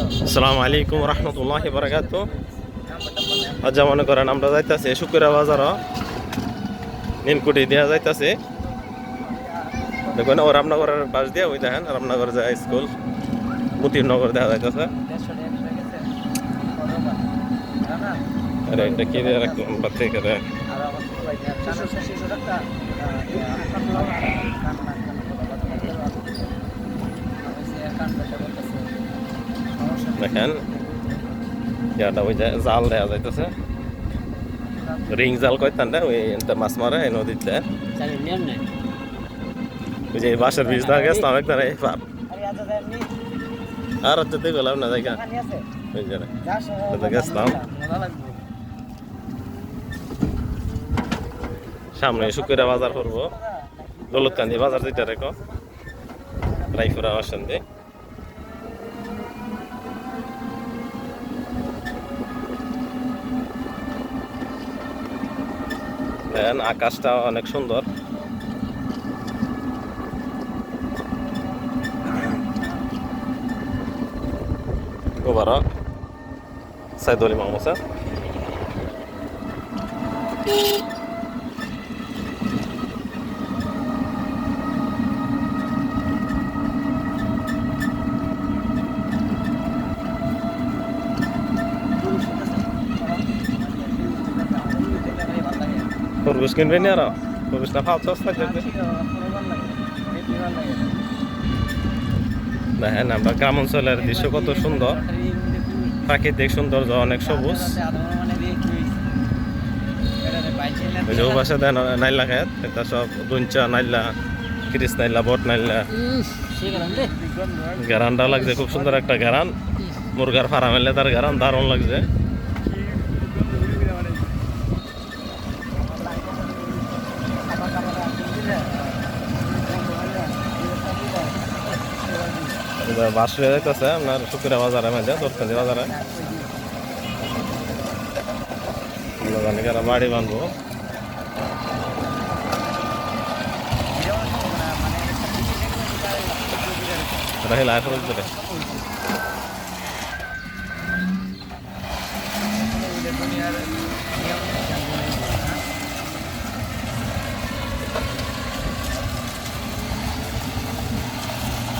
আসসালামু আলাইকুম রহমতুল্লাহ বারাকাত আজ মনে করেন, আমরা যাইতাছি শুক্রা বাজার নীলকুটি দিয়া যাইতাছি। দেখুন, ও রামনগরের পাশ দিয়া ওই দেখেন, রামনগর যায় স্কুল মুতিরনগর দেখা যাইতেছে। আরে কি দিয়ে রাখলাম? করে দেখেন। ইয়াটা ওই যে জাল দেখা যাইতেছে। রিং জাল কইতান না, ওই মাছ মারে এই নদীতে। ওই যে বাঁশের বীজ গেছিলাম একবার এই পার আর হচ্ছে তুই গেলাম না, জায়গা। ওই যে সামনে শুক্রা বাজার করব। দৌলতকান্দি বাজার যেটা রেখো রাইফুরা বাসন্তী দেখেন আকাশটা অনেক সুন্দর। মুবারক। সাইদ আলী মাহমুদ খরগোশ কিনবে নি আর খরগোশ না ফালছে সস্তা করবে দেখেন আমরা গ্রাম অঞ্চলের দৃশ্য কত সুন্দর প্রাকৃতিক সৌন্দর্য অনেক সবুজ পাশে দেন নাইলা খেত এটা সব দুঞ্চা নাইলা ক্রিস নাইলা বট নাইলা গ্যারানটা লাগছে খুব সুন্দর একটা গ্যারান মুরগার ফার্ম এলে তার গ্যারান দারুণ লাগছে বাস হয়ে যাইতেছে, আপনার শুকুরা বাজারে মধ্যে দরকারি বাজারে। জানি কারা বাড়ি বানবো রাহিল, আয় ফরজ ধরে এই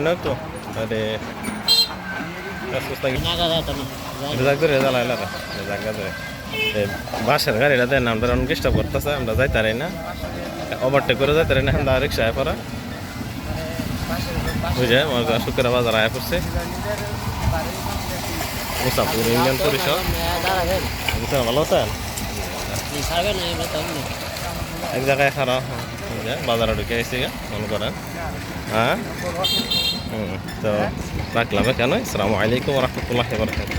না একটু আরে জায়গা ধরে জ্বালাই লাগা জায়গা ধরে বাসের গাড়িটা দেন আমরা অনেক চেষ্টা করতেছে আমরা যাইতে পারি না ওভারটেক করে যাইতে পারি না আমরা রিক্সা পড়া বুঝে আমার শুক্র বাজার আয় পড়ছে মুসাফুর ইউনিয়ন পরিষদ ভালো আছেন এক জায়গায় খারাপ বাজারে ঢুকে এসে মনে করেন। হ্যাঁ? তো রাখলাম কেন আসসালামু আলাইকুম রহমতুল্লাহ বরকাত